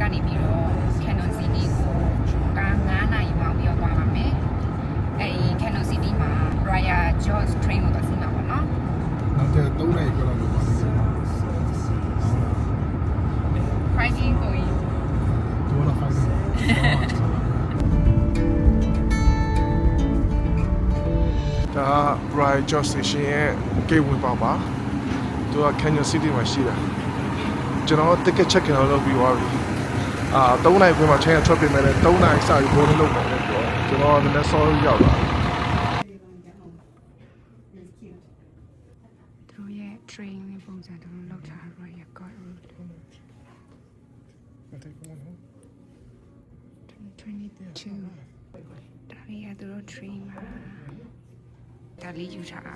ကနေပြီးတော့ Canon City ကိုကား9နာရီမှပြီးတော့သွားပါမယ်အဲဒီ Canon City မှာ Raya George train ကိုသွားစီးမှာပေါ့နော်နောက်ကျ3နိုင်ကျော်လာလို့ပါသေးတယ်နော် Fighting ကိုကြီးဒီတော့ဖိုင်တယ်ဒါ Bright George Station ရဲ့ gate ဝင်ပေါက်ပါသူက Canyon City မှာရှိတာကျွန်တော် ticket check in လုပ်ပြီးသွားပြီ အာ3နိုင်ခွင့်မှာ change ထွက်ပြင်မဲ့လည်း3နိုင်စပြီး boarding လုပ်မယ်လို့ပြောကျွန်တော်ကလည်း sorry ရောက်လာသူတို့ရဲ့ train လေးပုံစံသူတို့လောက်ထား Raya God Route 2022ဒါလေးကသူတို့ train မှာဒါလေးယူထားတာ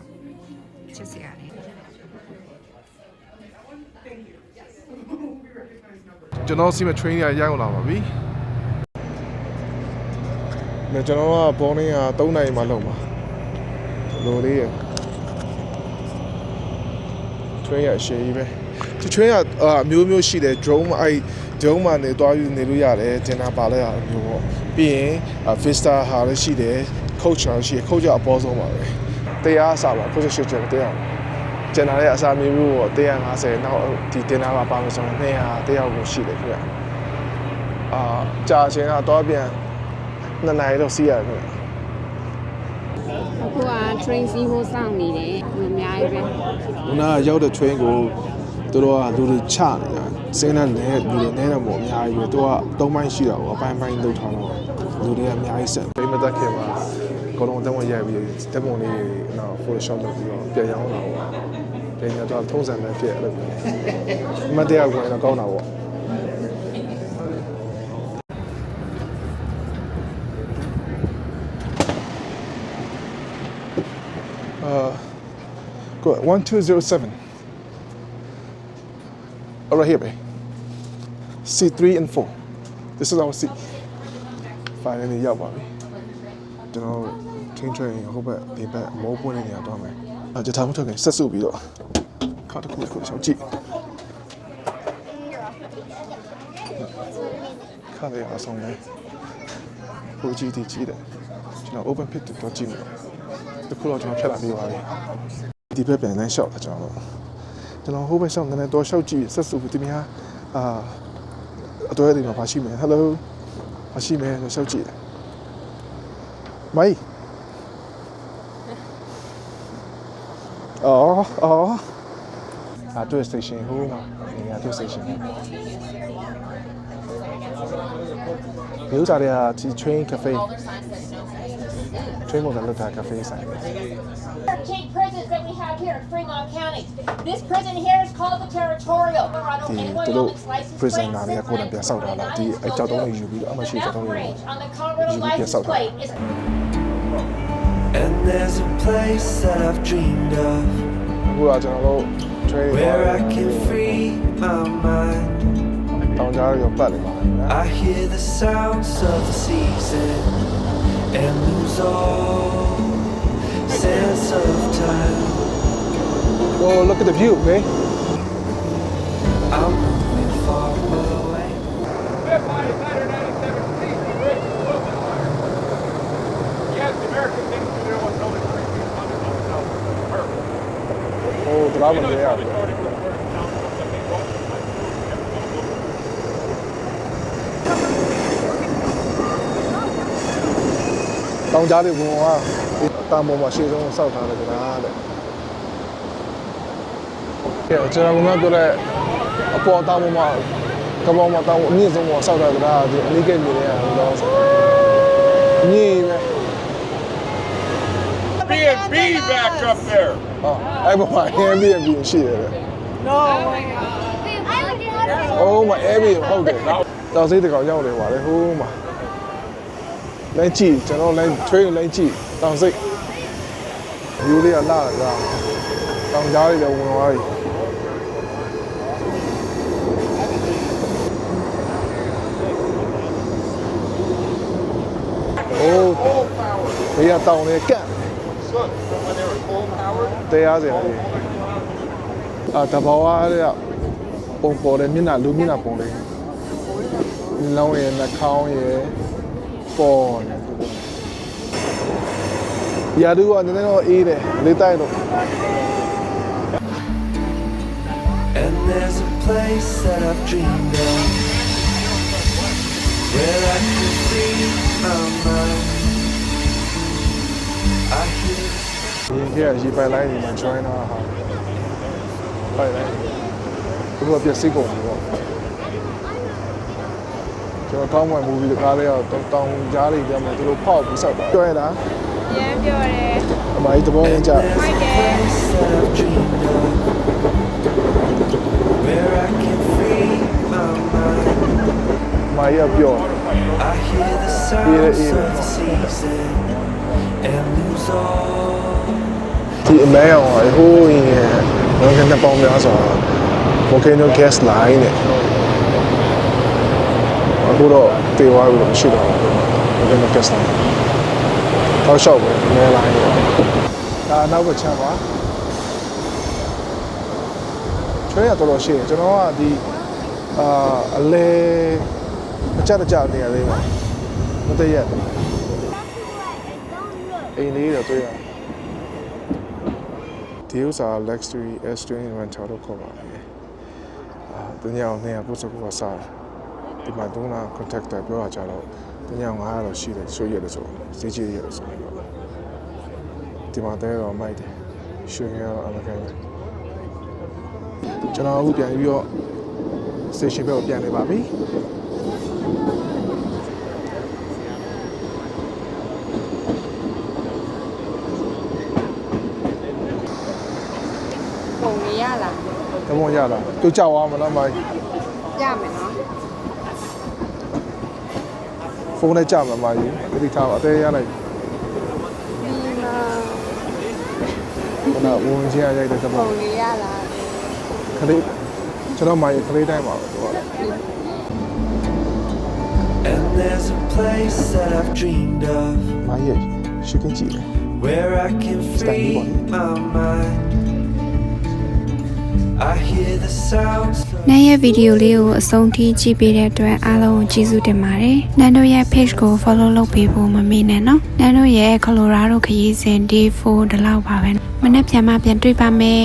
ချစ်စရာလေး ကျွန်တော်စီမ train ရရောက်လာပါပြီ။ဒါကျွန်တော်ကဘောင်းနေက3နိုင်မှလောက်ပါ။လိုလေးရ train ရရှည်ကြီးပဲ။ဒီ train ကအမျိုးမျိုးရှိတယ် drone အဲ့ drone မှာနေသွားယူနေလို့ရတယ်တင်တာပါလဲရမျိုးပေါ့။ပြီးရင် Vista ဟာလည်းရှိတယ် coach ဟာရှိတယ် coach ကအပေါ်ဆုံးပါပဲ။တရားအစားပါ coach ရှိတယ်တရား ကျန်တာလည်းအစားမျိုးမျိုးပေါ့150နောက်ဒီတင်တာမှာပါမယ်ဆိုရင်200တရားကိုရှိတယ်ခင်ဗျ။အာကြာချင်းကတော့ပြန်နှစ်နာရီတော့စီးရတယ်ခင်ဗျ။အခုက train စီးဖို့စောင့်နေတယ်လူအများကြီးပဲခုနကရောက်တဲ့ train ကိုသူတို့ကလူတွေချနေတာစင်းတဲ့နဲ့လူတွေနဲတော့မို့အများကြီးပဲသူကသုံးပိုင်းရှိတာပေါ့အပိုင်းပိုင်းလောက်ထားတော့လူတွေကအများကြီးဆက်ပိမတက်ခင်မှာကောလုံးတက်ဝင်ရိုက်ပြီးတက်ပုံလေးနော် Photoshop လုပ်ပြီးတော့ပြန်ရောင်းတာ ပေါ့ပြန်ရတော့ထုံးစံနဲ့ဖြစ်အဲ့လိုမျိုးအမတ်တရားကိုတော့ကောင်းတာပေါ့ Uh, go ahead. One two zero seven. Oh, right here, babe. Seat three and four. This is our seat. Finally ရောက်ပါပြီ။ကျွန်တော်ချင်းချွေဟိုဘက်ဒီဘက်မိုးပွင့်နေနေရတော့မယ်။အကြထားမထွက်ခင်ဆက်စုပြီးတော့ ခါတစ်ခုတစ်ခုရှောင်းကြည့်။ခါရအဆောင်လဲ။ဟိုကြည့်ဒီကြည့်တယ်။ကျွန်တော် open pit တော့ကြည့်မယ်။တစ်ခုတော့ကျွန်တော်ဖြတ်လာပြီးပါပြီ။ဒီဘက်ပြန်လမ်းလျှောက်တာကျွန်တော်ကျွန်တော်ဟိုဘက်လျှောက်နည်းနည်းတော့လျှောက်ကြည့်ဆက်စုပြီးဒီများအာအတွဲတွေမှာပါရှိမယ် hello ပါရှိမယ်ဆိုလျှောက်ကြည့်တယ်မိုင်းအော်အော် အတူ station ဟိုမှာနေရာတူ station ဒီဥစ္စာတွေကဒီ train cafe train မှာလောက်တာ cafe ဆိုင် Chain prisons that we have here in Fremont County. This prison here is called the Territorial. I ဒီ don't anyone သူတို့ else license prison plate နာတွေကကိုယ်တိုင်ပြန်ဆောက်တာလားဒီအကြောက်တုံးတွေယူပြီးတော့အမရှိ The ကြောက်တုံးတွေ outrage on the Colorado You can get license something. plate is And there's a place that I've dreamed of အခုကကျွန်တော်တို့ train where I can free my mind. တောင်ကြားရောပတ်နေပါလား I hear the sounds of the season and lose all sense of time. Oh look at the view okay I'm moving far away. Oh တရားမလဲရတယ်တောင်ကြားတွေဘုံကဒီတာမုံမှာရှေ့ဆုံးစောက်ထားတယ်ကွာတဲ့ကဲကျွန်တော်ကပြောတဲ့အပေါ်တာမုံမှာကပောင်မှာတောင်အမြင့်ဆုံးမှာစောက်ထားတယ်ကွာဒီအနိကဲမြေတွေကဟိုတော့မြင့်ပဲ B&B back up there. ဟောအဲ့ပေါ်မှာ Airbnb ရှိရတယ် Oh my Airbnb ဟုတ်တယ်တောင်စိတ်တကောင်ရောက်နေပါလေဟိုးမှာလမ်းကြည့်ကျွန်တော်လမ်း train လမ်းကြည့်တောင်စိတ် view လေးကလာတယ်ကွာတောင်ကြားလေးလည်းဝင်သွားပြီโอ้ဘေးကတောင်လေးကန့် Look, from when they were coal powered. တရားစရာကြီးအာတဘာဝရပုံပေါ်တယ်မျက်နှာလူမျက်နှာပုံလေးဒီလောင်းရဲ့နှာခေါင်းရဲ့ပေါ်နေရာတူကနည်းနည်းတော့အေးတယ်လေးတိုက်တော့ And there's a place that I've dreamed of where I can free my mind. I hear ရင်ကြီးကရေပိုင်လိုင်းဒီမှာ join တာဟာပိုင်လိုင်းဒီလိုပြည့်စိတ်ကုန်ပြီပေါ့ကျွန်တော်ကောင်းမှန် movie တကားလေးတော့တောင်ကြားလေးကြမှာသူတို့ဖောက်ပြီးစောက်တာပြောရတာရမ်းပြောတယ်အမကြီးသဘောရင်းကြ there's a place that I've dreamed of where I can free my mind. အမကြီးကပြော I hear the sounds of the season and lose all. ဒီအမဲအောင်ဟိုးရင်ဘောကနှစ်ပေါင်းများစွာ volcano gas line နဲ့အခုတော့တေဝါလို့မရှိတော့ဘူး volcano gas line တော့ရှောက်ပဲမဲ line ဒါအနောက်ကချမ်းပါချွေးရတော်တော်ရှိတယ်ကျွန်တော်ကဒီအာအလဲမကြတကြနေရသေးပါမတည့်ရက် အိမ်လေးတော့တွေ့ရတယ်ဒီဥစ္စာ luxury S20 rental လို့ခေါ်ပါတယ်အာတညအောင်200ပုစကူကစားတယ်ဒီမှာတုံးလာ contactor ပြောတာကြတော့တညအောင်900တော့ရှိတယ်ရွှေရတယ်ဆိုဈေးကြီးရတယ်ဆိုတော့ဒီမှာတဲတော့မိုက်တယ်ရွှေကတော့အမကန်ပဲကျွန်တော်အခုပြန်ပြီးတော့ station ဘက်ကိုပြန်နေပါပြီပုံလေးရလား တမွန်ရလားသူကြောက်သွားမလားမိုက်ရမယ်နော်ဖုန်းနဲ့ကြာမှာမိုက်ဒီထားပါအသေးရလိုက်ဒီမှာခုနဝင်ချင်းရိုက်တဲ့တမွပုံန်လေးရလားခလေးကျွန်တော်မိုင်ခလေးတိုင်းပါပဲသူက And there's a place that I've dreamed of မိုင်ရဲ့ရှိကင်းကြည့်တယ် where I can free my mind. နန်းရဲ့ဗီဒီယိုလေးကိုအဆုံးထိကြည့်ပေးတဲ့အတွက်အားလုံးကိုကျေးဇူးတင်ပါတယ်။နန်းတို့ရဲ့ page ကို follow လုပ်ပေးဖို့မမေ့နဲ့နော်။နန်းတို့ရဲ့ Colorado ခရီးစဉ် day 4ဒီလောက်ပါပဲ။မနေ့ပြန်မှပြန်တွေ့ပါမယ်။